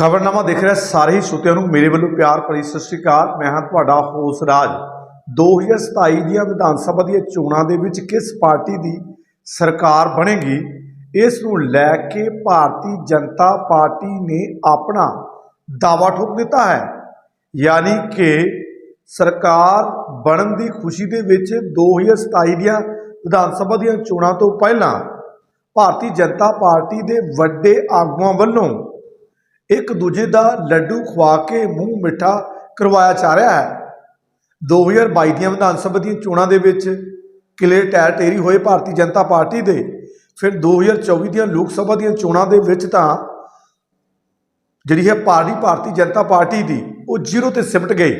ਖਬਰਨਾਮਾ ਦੇਖ ਰਿਹਾ ਸਾਰੇ ਹੀ ਸਰੋਤਿਆਂ ਨੂੰ ਮੇਰੇ ਵੱਲੋਂ ਪਿਆਰ ਭਰੀ ਸਤਿ ਸ਼੍ਰੀ ਅਕਾਲ। ਮੈਂ ਹਾਂ ਤੁਹਾਡਾ ਹੋਸ ਰਾਜ। 2027 ਦੀਆਂ ਵਿਧਾਨ ਸਭਾ ਦੀਆਂ ਚੋਣਾਂ ਦੇ ਵਿੱਚ ਕਿਸ ਪਾਰਟੀ ਦੀ ਸਰਕਾਰ ਬਣੇਗੀ, ਇਸ ਨੂੰ ਲੈ ਕੇ ਭਾਰਤੀ ਜਨਤਾ ਪਾਰਟੀ ਨੇ ਆਪਣਾ ਦਾਵਾ ਠੋਕ ਦਿੱਤਾ ਹੈ। ਯਾਨੀ ਕਿ ਸਰਕਾਰ ਬਣਨ ਦੀ ਖੁਸ਼ੀ ਦੇ ਵਿੱਚ 2027 ਦੀਆਂ ਵਿਧਾਨ ਸਭਾ ਦੀਆਂ ਚੋਣਾਂ ਤੋਂ ਪਹਿਲਾਂ ਭਾਰਤੀ ਜਨਤਾ ਪਾਰਟੀ ਦੇ ਵੱਡੇ ਆਗੂਆਂ ਵੱਲੋਂ ਇੱਕ ਦੂਜੇ ਦਾ ਲੱਡੂ ਖਵਾ ਕੇ ਮੂੰਹ ਮਿੱਠਾ ਕਰਵਾਇਆ ਜਾ ਰਿਹਾ ਹੈ। 2022 ਦੀਆਂ ਵਿਧਾਨ ਸਭਾ ਦੀਆਂ ਚੋਣਾਂ ਦੇ ਵਿੱਚ ਕਿਲੇ ਟੈਰ ਟੇਰੀ ਹੋਏ ਭਾਰਤੀ ਜਨਤਾ ਪਾਰਟੀ ਦੇ। ਫਿਰ 2024 ਦੀਆਂ ਲੋਕ ਸਭਾ ਦੀਆਂ ਚੋਣਾਂ ਦੇ ਵਿੱਚ ਤਾਂ ਜਿਹੜੀ ਹੈ ਪਾਰਟੀ ਭਾਰਤੀ ਜਨਤਾ ਪਾਰਟੀ ਦੀ ਉਹ ਜ਼ੀਰੋ ਤੇ ਸਿਮਟ ਗਈ।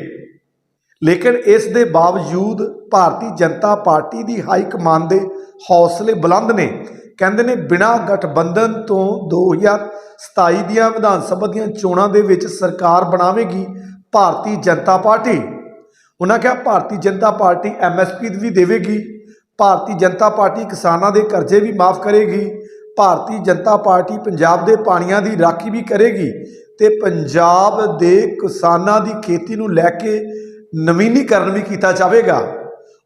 ਲੇਕਿਨ ਇਸ ਦੇ ਬਾਵਜੂਦ ਭਾਰਤੀ ਜਨਤਾ ਪਾਰਟੀ ਦੀ ਹਾਈ ਕਮਾਨ ਦੇ ਹੌਸਲੇ ਬੁਲੰਦ ਨੇ। ਕਹਿੰਦੇ ਨੇ ਬਿਨਾਂ ਗਠਬੰਧਨ ਤੋਂ 2027 ਦੀਆਂ ਵਿਧਾਨ ਸਭਾ ਦੀਆਂ ਚੋਣਾਂ ਦੇ ਵਿੱਚ ਸਰਕਾਰ ਬਣਾਵੇਗੀ ਭਾਰਤੀ ਜਨਤਾ ਪਾਰਟੀ। ਉਹਨਾਂ ਕਿਹਾ, ਭਾਰਤੀ ਜਨਤਾ ਪਾਰਟੀ ਐਮਐਸਪੀ ਵੀ ਦੇਵੇਗੀ। ਭਾਰਤੀ ਜਨਤਾ ਪਾਰਟੀ ਕਿਸਾਨਾਂ ਦੇ ਕਰਜ਼ੇ ਵੀ ਮਾਫ ਕਰੇਗੀ। ਭਾਰਤੀ ਜਨਤਾ ਪਾਰਟੀ ਪੰਜਾਬ ਦੇ ਪਾਣੀਆਂ ਦੀ ਰਾਖੀ ਵੀ ਕਰੇਗੀ ਤੇ ਪੰਜਾਬ ਦੇ ਕਿਸਾਨਾਂ ਦੀ ਖੇਤੀ ਨੂੰ ਲੈ ਕੇ ਨਵੀਨੀਕਰਨ ਵੀ ਕੀਤਾ ਜਾਵੇਗਾ।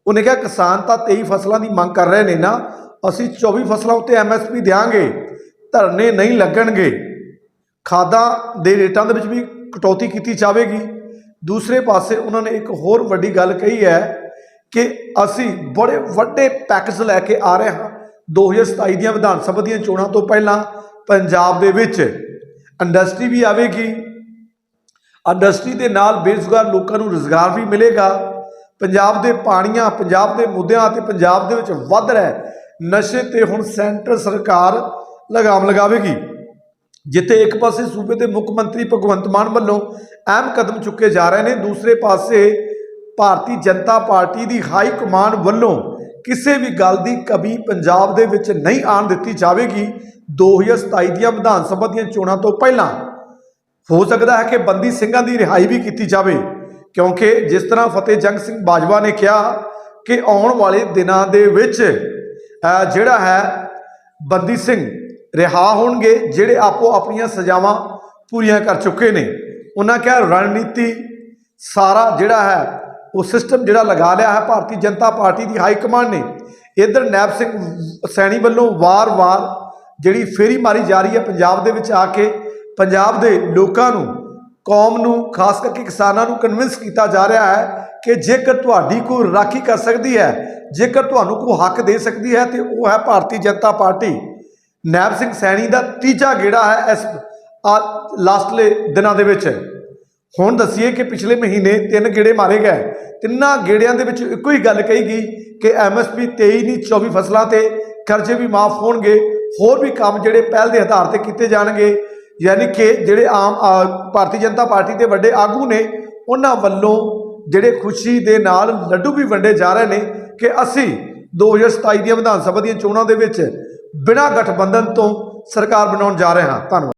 ਉਹਨੇ ਕਿਹਾ, ਕਿਸਾਨ ਤਾਂ 23 ਫਸਲਾਂ ਦੀ ਮੰਗ ਕਰ ਰਹੇ ਨੇ ਨਾ, ਅਸੀਂ 24 ਫਸਲਾਂ ਉੱਤੇ ਐਮਐਸਪੀ ਦੇਾਂਗੇ ਧਰਨੇ ਨਹੀਂ ਲੱਗਣਗੇ। ਖਾਦਾਂ ਦੇ ਰੇਟਾਂ ਦੇ ਵਿੱਚ ਵੀ ਕਟੌਤੀ ਕੀਤੀ ਜਾਵੇਗੀ। ਦੂਸਰੇ ਪਾਸੇ ਉਹਨਾਂ ਨੇ ਇੱਕ ਹੋਰ ਵੱਡੀ ਗੱਲ ਕਹੀ ਹੈ ਕਿ ਅਸੀਂ ਬੜੇ ਵੱਡੇ ਪੈਕੇਜ ਲੈ ਕੇ ਆ ਰਹੇ ਹਾਂ 2027 ਦੀਆਂ ਵਿਧਾਨ ਸਭਾ ਦੀਆਂ ਚੋਣਾਂ ਤੋਂ ਪਹਿਲਾਂ ਪੰਜਾਬ ਦੇ ਵਿੱਚ। ਇੰਡਸਟਰੀ ਵੀ ਆਵੇਗੀ। ਇੰਡਸਟਰੀ ਦੇ ਨਾਲ ਬੇਰੁਜ਼ਗਾਰ ਲੋਕਾਂ ਨੂੰ ਰੋਜ਼ਗਾਰ ਵੀ ਮਿਲੇਗਾ। ਪੰਜਾਬ ਦੇ ਪਾਣੀਆਂ, ਪੰਜਾਬ ਦੇ ਮੁੱਦਿਆਂ ਅਤੇ ਪੰਜਾਬ ਦੇ ਵਿੱਚ ਵੱਧ ਰਿਹਾ ਨਸ਼ੇ ਤੇ ਹੁਣ ਸੈਂਟਰ ਸਰਕਾਰ ਲਗਾਮ ਲਗਾਵੇਗੀ। ਜਿੱਥੇ ਇੱਕ ਪਾਸੇ ਸੂਬੇ ਦੇ ਮੁੱਖ ਮੰਤਰੀ ਭਗਵੰਤ ਮਾਨ ਵੱਲੋਂ ਅਹਿਮ ਕਦਮ ਚੁੱਕੇ ਜਾ ਰਹੇ ਨੇ, ਦੂਸਰੇ ਪਾਸੇ ਭਾਰਤੀ ਜਨਤਾ ਪਾਰਟੀ ਦੀ ਹਾਈ ਕਮਾਂਡ ਵੱਲੋਂ ਕਿਸੇ ਵੀ ਗੱਲ ਦੀ ਕਮੀ ਪੰਜਾਬ ਦੇ ਵਿੱਚ ਨਹੀਂ ਆਣ ਦਿੱਤੀ ਜਾਵੇਗੀ। 2027 ਦੀਆਂ ਵਿਧਾਨ ਸਭਾ ਦੀਆਂ ਚੋਣਾਂ ਤੋਂ ਪਹਿਲਾਂ ਹੋ ਸਕਦਾ ਹੈ ਕਿ ਬੰਦੀ ਸਿੰਘਾਂ ਦੀ ਰਿਹਾਈ ਵੀ ਕੀਤੀ ਜਾਵੇ, ਕਿਉਂਕਿ ਜਿਸ ਤਰ੍ਹਾਂ ਫਤਿਹ ਜੰਗ ਸਿੰਘ ਬਾਜਵਾ ਨੇ ਕਿਹਾ ਕਿ ਆਉਣ ਵਾਲੇ ਦਿਨਾਂ ਦੇ ਵਿੱਚ ਜਿਹੜਾ ਹੈ ਬੰਦੀ ਸਿੰਘ ਰਿਹਾ ਹੋਣਗੇ, ਜਿਹੜੇ ਆਪੋ ਆਪਣੀਆਂ ਸਜ਼ਾਵਾਂ ਪੂਰੀਆਂ ਕਰ ਚੁੱਕੇ ਨੇ। ਉਹਨਾਂ ਕਿਹਾ, ਰਣਨੀਤੀ ਸਾਰਾ ਜਿਹੜਾ ਹੈ, ਉਹ ਸਿਸਟਮ ਜਿਹੜਾ ਲਗਾ ਲਿਆ ਹੈ ਭਾਰਤੀ ਜਨਤਾ ਪਾਰਟੀ ਦੀ ਹਾਈ ਕਮਾਂਡ ਨੇ। ਇਧਰ ਨੈਬ ਸਿੰਘ ਸੈਣੀ ਵੱਲੋਂ ਵਾਰ-ਵਾਰ ਜਿਹੜੀ ਫੇਰੀ ਮਾਰੀ ਜਾ ਰਹੀ ਹੈ ਪੰਜਾਬ ਦੇ ਵਿੱਚ ਆ ਕੇ, ਪੰਜਾਬ ਦੇ ਲੋਕਾਂ ਨੂੰ, ਕੌਮ ਨੂੰ, ਖਾਸ ਕਰਕੇ ਕਿਸਾਨਾਂ ਨੂੰ ਕਨਵਿੰਸ ਕੀਤਾ ਜਾ ਰਿਹਾ ਹੈ ਕਿ ਜੇਕਰ ਤੁਹਾਡੀ ਕੋਈ ਰਾਖੀ ਕਰ ਸਕਦੀ ਹੈ, ਜੇਕਰ ਤੁਹਾਨੂੰ ਕੋਈ ਹੱਕ ਦੇ ਸਕਦੀ ਹੈ, ਤੇ ਉਹ ਹੈ ਭਾਰਤੀ ਜਨਤਾ ਪਾਰਟੀ। ਨੈਬ ਸਿੰਘ ਸੈਣੀ ਦਾ ਤੀਜਾ ਗੇੜਾ ਹੈ ਇਸ, ਆ, ਲਾਸਟਲੇ ਦਿਨਾਂ ਦੇ ਵਿੱਚ। ਹੁਣ ਦੱਸੀਏ ਕਿ ਪਿਛਲੇ ਮਹੀਨੇ ਤਿੰਨ ਗੇੜੇ ਮਾਰੇ ਗਏ। ਤਿੰਨਾਂ ਗੇੜਿਆਂ ਦੇ ਵਿੱਚ ਇੱਕੋ ਹੀ ਗੱਲ ਕਹੀ ਗਈ ਕਿ ਐਮਐਸਪੀ 23 ਨਹੀਂ 24 ਫਸਲਾਂ ਤੇ ਕਰਜ਼ੇ ਵੀ ਮਾਫ ਹੋਣਗੇ, ਹੋਰ ਵੀ ਕੰਮ ਜਿਹੜੇ ਪਹਿਲ ਦੇ ਆਧਾਰ ਤੇ ਕੀਤੇ ਜਾਣਗੇ, ਯਾਨੀ ਕਿ ਜਿਹੜੇ ਆਮ ਭਾਰਤੀ ਜਨਤਾ ਪਾਰਟੀ ਦੇ ਵੱਡੇ ਆਗੂ ਨੇ, ਉਹਨਾਂ ਵੱਲੋਂ ਜਿਹੜੇ ਖੁਸ਼ੀ ਦੇ ਨਾਲ ਲੱਡੂ ਵੀ ਵੰਡੇ ਜਾ ਰਹੇ ਨੇ ਕਿ ਅਸੀਂ 2027 ਦੀਆਂ ਵਿਧਾਨ ਸਭਾ ਦੀਆਂ ਚੋਣਾਂ ਦੇ ਵਿੱਚ ਬਿਨਾਂ ਗਠਬੰਧਨ ਤੋਂ ਸਰਕਾਰ ਬਣਾਉਣ ਜਾ ਰਹੇ ਹਾਂ। ਧੰਨਵਾਦ।